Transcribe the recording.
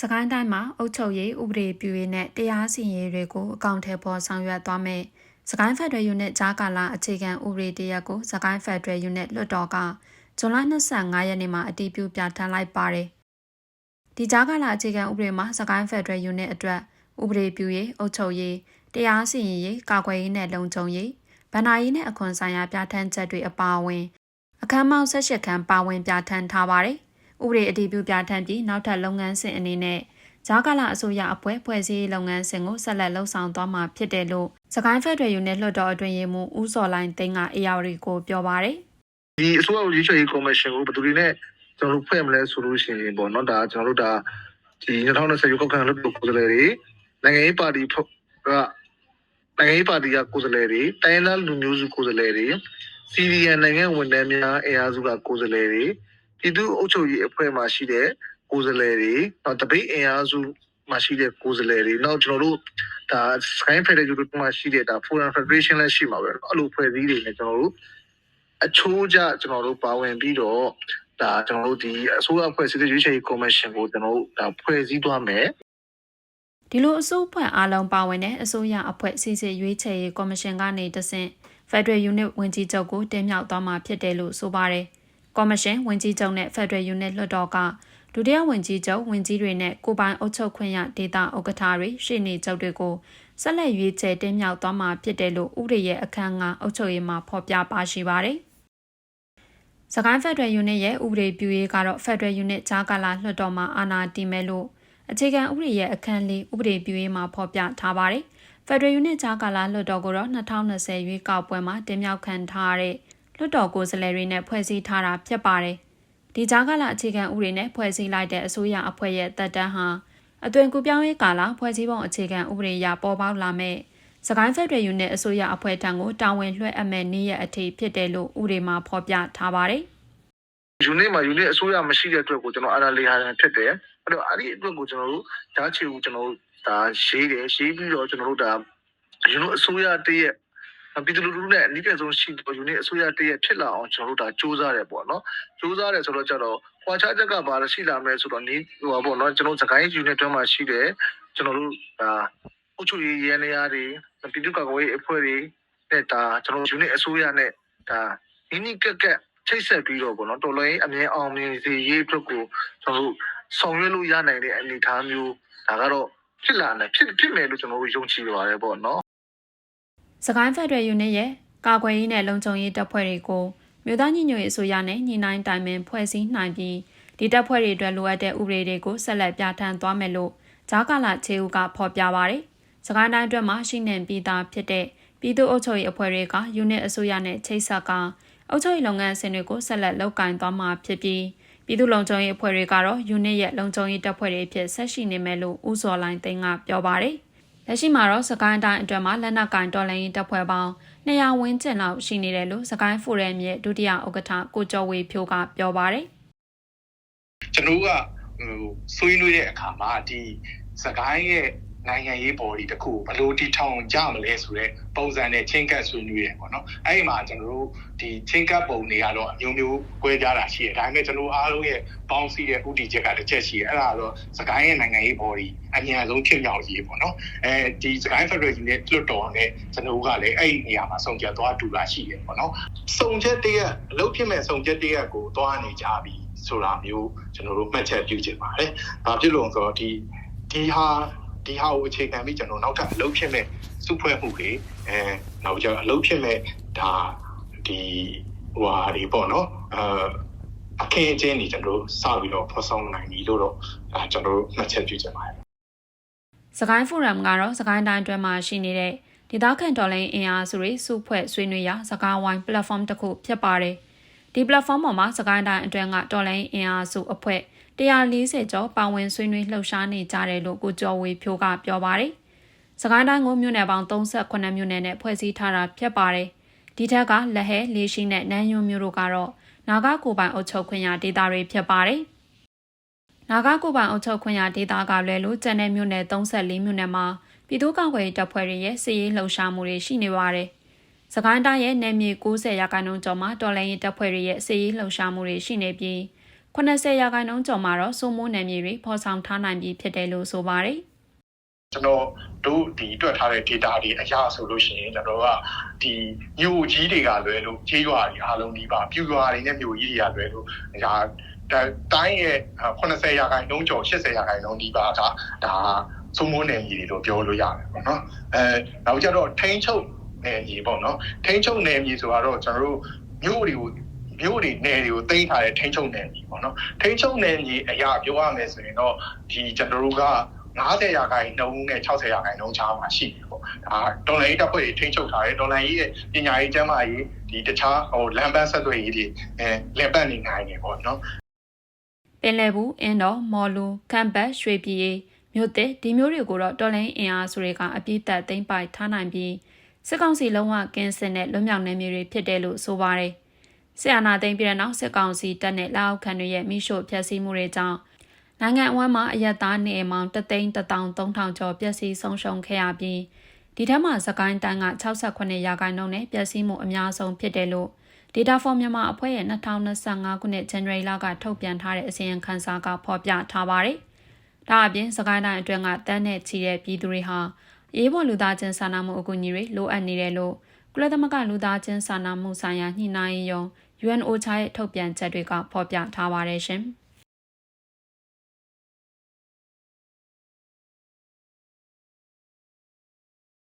စကိုင်းတိုင်းမှာအုပ်ချုပ်ရေးဥပဒေပြုရေးနဲ့တရားစီရင်ရေးတွေကိုအကောင့်ထဲပေါ်ဆောင်ရွက်သွားမယ်။စကိုင်းဖက်ဒရယ်ယူနစ်ဂျာကာလာအခြေခံဥပဒေတရက်ကိုစကိုင်းဖက်ဒရယ်ယူနစ်လွှတ်တော်ကဇွန်လ25ရက်နေ့မှာအတည်ပြုပြဋ္ဌာန်းလိုက်ပါတယ်။ဒီဂျာကာလာအခြေခံဥပဒေမှာစကိုင်းဖက်ဒရယ်ယူနစ်အတွက်ဥပဒေပြုရေးအုပ်ချုပ်ရေးတရားစီရင်ရေးကာကွယ်ရေးနဲ့လုံခြုံရေးဗဏ္ဍာရေးနဲ့အခွန်ဆိုင်ရာပြဋ္ဌာန်းချက်တွေအပါအဝင်အခမ်းမောက်၁၈ခန်းပါဝင်ပြဋ္ဌာန်းထားပါတယ်။ ဥပဒေအတည်ပြုပြဋ္ဌာန်းပြီးနောက်ထပ်လုပ်ငန်းစဉ်အနေနဲ့ဂျာကာလာအစိုးရအဖွဲ့ဖွဲ့စည်းရေးလုပ်ငန်းစဉ်ကိုဆက်လက်လှုပ်ဆောင်သွားမှာဖြစ်တယ်လို့စကိုင်းဖက်ဒရယ်ယူနစ်လွှတ်တော်အတွင်းရေးမှူးဦးစော်လိုင်းသိန်းကအေယာဝတီကိုပြောပါတယ်ဒီအစိုးရရွေးချယ်ရေးကော်မရှင်ကိုဘယ်သူတွေနဲ့ကျွန်တော်တို့ဖွဲ့မလဲဆိုလို့ရှိရင်ပေါ့နော်ဒါကျွန်တော်တို့ဒါဒီ2020ရွေးကောက်ခံလုပ်ကိုယ်စားလှယ်တွေနိုင်ငံရေးပါတီကနိုင်ငံရေးပါတီကကိုယ်စားလှယ်တွေတိုင်းဒေသလူမျိုးစုကိုယ်စားလှယ်တွေစီရီယန်နိုင်ငံဝန်ထမ်းများအင်အားစုကကိုယ်စားလှယ်တွေ ပြည်သူ့အုပ်ချုပ်ရေးအဖွဲ့မှရှိတဲ့ကိုယ်စားလှယ်တွေနောက်တပိတ်အင်အားစုမှရှိတဲ့ကိုယ်စားလှယ်တွေနောက်ကျွန်တော်တို့ဒါ Sky Federation မှာရှိတဲ့ဒါ Foreign Federation လည်းရှိမှာပဲအဲ့လိုဖွဲ့စည်းတွေနဲ့ကျွန်တော်တို့အချိုးကျကျွန်တော်တို့ပါဝင်ပြီးတော့ဒါကျွန်တော်တို့ဒီအစိုးရအဖွဲ့အစည်းရွေးချယ်ရေးကော်မရှင်ကိုကျွန်တော်တို့ဒါဖွဲ့စည်းသွားမယ်။ဒီလိုအစိုးအဖွဲ့အားလုံးပါဝင်တဲ့အစိုးရအဖွဲ့စီစစ်ရွေးချယ်ရေးကော်မရှင်ကနေတဆင့်ဖက်ဒရယ်ယူနစ်ဝင်ကြီးချုပ်ကိုတင်မြှောက်သွားမှာဖြစ်တယ်လို့ဆိုပါတယ်။ ကော်မရှင်ဝင်ကြီးချုပ်နဲ့ဖက်ဒရယ်ယူနစ်လွှတ်တော်ကဒုတိယဝင်ကြီးချုပ်ဝင်ကြီးတွေနဲ့ကိုပိုင်အုပ်ချုပ်ခွင့်ရဒေတာဥက္ကဋ္ဌတွေရှေ့နေချုပ်တွေကိုဆက်လက်ရွေးချယ်တင်မြှောက်သွားမှာဖြစ်တယ်လို့ဥပဒေရဲ့အခန်းကအုပ်ချုပ်ရေးမှာဖော်ပြပါရှိပါတယ်။စကိုင်းဖက်ဒရယ်ယူနစ်ရဲ့ဥပဒေပြုရေးကတော့ဖက်ဒရယ်ယူနစ်ဂျာကာလာလွှတ်တော်မှာအာဏာတည်မဲ့လို့အခြေခံဥပဒေရဲ့အခန်းလေးဥပဒေပြုရေးမှာဖော်ပြထားပါတယ်။ဖက်ဒရယ်ယူနစ်ဂျာကာလာလွှတ်တော်ကိုတော့2020ရွေးကောက်ပွဲမှာတင်မြှောက်ခံထားရတဲ့ လွှတ်တော်ကိုယ်စားလှယ်တွေနဲ့ဖွဲ့စည်းထားတာဖြစ်ပါတယ်။ဒီဂျာကာလာအခြေခံဥပဒေနဲ့ဖွဲ့စည်းလိုက်တဲ့အစိုးရအဖွဲ့ရဲ့တပ်တန်းဟာအသွင်ကူပြောင်းရေးကာလဖွဲ့စည်းပုံအခြေခံဥပဒေအရပေါ်ပေါက်လာမဲ့စကိုင်းဖက်ဒရယ်ယူနစ်အစိုးရအဖွဲ့ထံကိုတာဝန်လွှဲအပ်မဲ့နေ့ရက်အထိဖြစ်တယ်လို့ဥပဒေမှာဖော်ပြထားပါတယ်။ယူနစ်မှာယူနစ်အစိုးရမရှိတဲ့အတွက်ကိုကျွန်တော်အားလေးဟာတယ်ဖြစ်တယ်အဲ့တော့အဲ့ဒီအတွက်ကိုကျွန်တော်တို့ဓာတ်ချီကိုကျွန်တော်တို့ဒါရေးတယ်ရေးပြီးတော့ကျွန်တော်တို့ဒါယူနစ်အစိုးရတည်းရဲ့ ပြည်သူလူထုနဲ့အနည်းဆုံးရှိယူနစ်အစိုးရတည်းရဲ့ဖြစ်လာအောင်ကျွန်တော်တို့ဒါစူးစမ်းတယ်ပေါ့နော်စူးစမ်းတယ်ဆိုတော့ကျတော့ခွာချချက်ကဘာလို့ရှိလာမလဲဆိုတော့နီးဟိုပါပေါ့နော်ကျွန်တော်စကိုင်းယူနစ်တွင်းမှာရှိတယ်ကျွန်တော်တို့ဒါအုပ်ချုပ်ရေးရန်နေရာတွေပြည်သူ့ကာကွယ်ရေးအဖွဲ့တွေနဲ့ဒါကျွန်တော်ယူနစ်အစိုးရနဲ့ဒါနီးနီးကက်ကက်ချိတ်ဆက်ပြီးတော့ပေါ့နော်တော်လိုင်းအမြင်အောင်မြင်စီရေးအတွက်ကိုကျွန်တော်တို့ဆောင်ရွက်လို့ရနိုင်တဲ့အနေအထားမျိုးဒါကတော့ဖြစ်လာတယ်ဖြစ်ဖြစ်မယ်လို့ကျွန်တော်တို့ယုံကြည်ပါတယ်ပေါ့နော် စကိုင်းဖက်ဒရယ်ယူနစ်ရဲ့ကာကွယ်ရေးနဲ့လုံခြုံရေးတပ်ဖွဲ့တွေကိုမြို့သားညီညွတ်ရေးအစိုးရနဲ့ညီနိုင်တိုင်ပင်ဖွဲ့စည်းနိုင်ပြီးဒီတပ်ဖွဲ့တွေအတွက်လိုအပ်တဲ့ဥပဒေတွေကိုဆက်လက်ပြဋ္ဌာန်းသွားမယ်လို့ဂျာကာလာချေဦးကဖော်ပြပါရယ်စကိုင်းတိုင်းအတွက်မှာရှိနေပြီးသားဖြစ်တဲ့ပြည်သူ့အုပ်ချုပ်ရေးအဖွဲ့တွေကယူနစ်အစိုးရနဲ့ချိတ်ဆက်ကအုပ်ချုပ်ရေးလုပ်ငန်းအဆင့်တွေကိုဆက်လက်လုပ်ကိုင်သွားမှာဖြစ်ပြီးပြည်သူ့လုံခြုံရေးအဖွဲ့တွေကတော့ယူနစ်ရဲ့လုံခြုံရေးတပ်ဖွဲ့တွေအဖြစ်ဆက်ရှိနေမယ်လို့ဦးစော်လိုင်းသိန်းကပြောပါရယ် လက်ရှိမှာတော့စကိုင်းတိုင်းအတွက်မှာလက်နက်ကင်တော်လိုင်းတပ်ဖွဲ့ပေါင်း200ဝန်းကျင်လောက်ရှိနေတယ်လို့စကိုင်းဖိုရမ်ရဲ့ဒုတိယဥက္ကဋ္ဌကိုကျော်ဝေဖြိုးကပြောပါရယ်ကျွန်တော်တို့ကဟိုဆွေးနွေးတဲ့အခါမှာဒီစကိုင်းရဲ့ နိုင်ငံရေး body တခုဘယ်လိုတီထောင်ကြမလဲဆိုတော့ပုံစံနဲ့ချင်းကပ်ဆွေးနွေးရပေါ့နော်အဲ့ဒီမှာကျွန်တော်တို့ဒီချင်းကပ်ပုံတွေကတော့အမျိုးမျိုး꿰ကြတာရှိတယ်ဒါပေမဲ့ကျွန်တော်အားလုံးရဲ့ပေါင်းစည်းတဲ့ဥတီချက်ကတစ်ချက်ရှိတယ်အဲ့ဒါတော့စကိုင်းရဲ့နိုင်ငံရေး body အများဆုံးဖြစ်မြောက်ရေးပေါ့နော်အဲဒီစကိုင်း Federal Unit လွတ်တော်နဲ့ကျွန်တော်တို့ကလည်းအဲ့ဒီနေရာမှာစုံချက်သွားတူတာရှိတယ်ပေါ့နော်စုံချက်တရက်အလုပ်ဖြစ်မဲ့စုံချက်တရက်ကိုသွားနေကြပြီဆိုတာမျိုးကျွန်တော်တို့မှတ်ချက်ပြုချင်ပါတယ်။ဘာဖြစ်လို့လဲဆိုတော့ဒီဒီဟာ ဒီဟာကိုအခြေခံပြီးကျွန်တော်နောက်ထပ်အလုပ်ဖြစ်မဲ့စုဖွဲ့မှုတွေအဲနောက်ကျအလုပ်ဖြစ်မဲ့ဒါဒီဟိုဟာတွေပေါ့နော်အဲအခင်းအကျင်းတွေကျွန်တော်တို့စပြီးတော့ဖော်ဆောင်နိုင်ပြီလို့တော့အဲကျွန်တော်တို့မှတ်ချက်ပြုချင်ပါတယ်စကိုင်းဖိုရမ်ကတော့စကိုင်းတိုင်းအတွင်းမှာရှိနေတဲ့ဒေသခံတော်လိုင်းအင်အားစုတွေစုဖွဲ့ဆွေးနွေးရာစကားဝိုင်း platform တစ်ခုဖြစ်ပါတယ်။ဒီ platform ပေါ်မှာစကိုင်းတိုင်းအတွင်းကတော်လိုင်းအင်အားစုအဖွဲ့ 140ကျော်ပါဝင်ဆွေးနွေးလှုပ်ရှားနေကြတယ်လို့ကိုကျော်ဝေဖြိုးကပြောပါတယ်။စကိုင်းတိုင်းကိုမြို့နယ်ပေါင်း38မြို့နယ်နဲ့ဖွဲ့စည်းထားတာဖြစ်ပါတယ်။ဒီထက်ကလက်ဟဲလေးရှိနဲ့နန်းယွန်းမြို့တို့ကတော့နာဂကိုပိုင်အုပ်ချုပ်ခွင့်ရဒေသတွေဖြစ်ပါတယ်။နာဂကိုပိုင်အုပ်ချုပ်ခွင့်ရဒေသကလွယ်လို့ကျန်တဲ့မြို့နယ်34မြို့နယ်မှာပြည်သူ့ကာကွယ်ရေးတပ်ဖွဲ့တွေရဲ့စစ်ရေးလှုပ်ရှားမှုတွေရှိနေပါတယ်။စကိုင်းတိုင်းရဲ့နယ်မြေ90ရာခိုင်နှုန်းကျော်မှာတော်လှန်ရေးတပ်ဖွဲ့တွေရဲ့စစ်ရေးလှုပ်ရှားမှုတွေရှိနေပြီး 80ရာခိုင်နှုန်းကျော်မှာတော့စိုးမိုးနယ်မြေတွေဖော်ဆောင်ထားနိုင်ပြီဖြစ်တယ်လို့ဆိုပါတယ်ကျွန်တော်တို့ဒီတွက်ထားတဲ့ data တွေအရာဆိုလို့ရှိရင်ကျွန်တော်ကဒီမြို့ကြီးတွေကလွယ်လို့ကြေးရွာတွေအားလုံးဒီပါပြူရွာတွေနဲ့မြို့ကြီးတွေကလွယ်လို့ဒါတိုင်းရဲ့80ရာခိုင်နှုန်းကျော်80ရာခိုင်နှုန်းဒီပါကဒါစုံမိုးနယ်ကြီးတွေလို့ပြောလို့ရတယ်ပေါ့နော်အဲနောက်ကြတော့ထိန်းချုပ်နယ်ကြီးပေါ့နော်ထိန်းချုပ်နယ်ကြီးဆိုတော့ကျွန်တော်တို့မြို့တွေကို မြို့တွေနယ်တွေကိုတင်ထားတဲ့ထိန်းချုပ်နယ်ကြီးပေါ့နော်ထိန်းချုပ်နယ်ကြီးအရာပြောရမယ်ဆိုရင်တော့ဒီကျွန်တော်တို့က90ရာခိုင်နှုန်းနဲ့60ရာခိုင်နှုန်းချားမှာရှိတယ်ပေါ့ဒါဒေါ်လာရေးတပ်ဖွဲ့တွေထိန်းချုပ်ထားတယ်ဒေါ်လာရေးရဲ့ပညာရေးကျန်းမာရေးဒီတခြားဟိုလမ်းပန်းဆက်သွယ်ရေးတွေအဲလည်ပတ်နေနိုင်တယ်ပေါ့နော်ပင်လယ်ဘူးအင်းတော်မော်လူကမ်ဘတ်ရွှေပြည်မြို့သစ်ဒီမျိုးတွေကိုတော့တော်လိုင်းအင်အားစုတွေကအပြည့်သက်သိမ်းပိုက်ထားနိုင်ပြီးစစ်ကောင်စီလုံးဝကင်းစင်တဲ့လွတ်မြောက်နေမျိုးတွေဖြစ်တယ်လို့ဆိုပါတယ်။ စစ်အာဏာသိမ်းပြီးတဲ့နောက်စစ်ကောင်စီတပ်နဲ့လက်အောက်ခံတွေရဲ့မိရှို့ဖျက်ဆီးမှုတွေကြောင့်နိုင်ငံအဝန်းမှာအယက်သားနေအမောင်တသိန်း1300ကျော်ပျက်စီးဆုံးရှုံးခဲ့ရပြီးဒီထက်မှစကိုင်းတိုင်းက68ရာခိုင်နှုန်းနဲ့ပျက်စီးမှုအများဆုံးဖြစ်တယ်လို့ Data for Myanmar အဖွဲ့ရဲ့2025ခုနှစ် January လကထုတ်ပြန်ထားတဲ့အစီရင်ခံစာကဖော်ပြထားပါတယ်။ဒါအပြင်စကိုင်းတိုင်းအတွင်းကတန်းနဲ့ချီတဲ့ပြည်သူတွေဟာအေးဘော်လူသားချင်းစာနာမှုအကူအညီတွေလိုအပ်နေတယ်လို့ကုလသမဂ္ဂလူသားချင်းစာနာမှုဆိုင်ရာညှိနှိုင်းရေးယုံ UNOCHA ရဲ့ထုတ်ပြန်ချက်တွေကဖော်ပြထားပါတယ်ရှင်။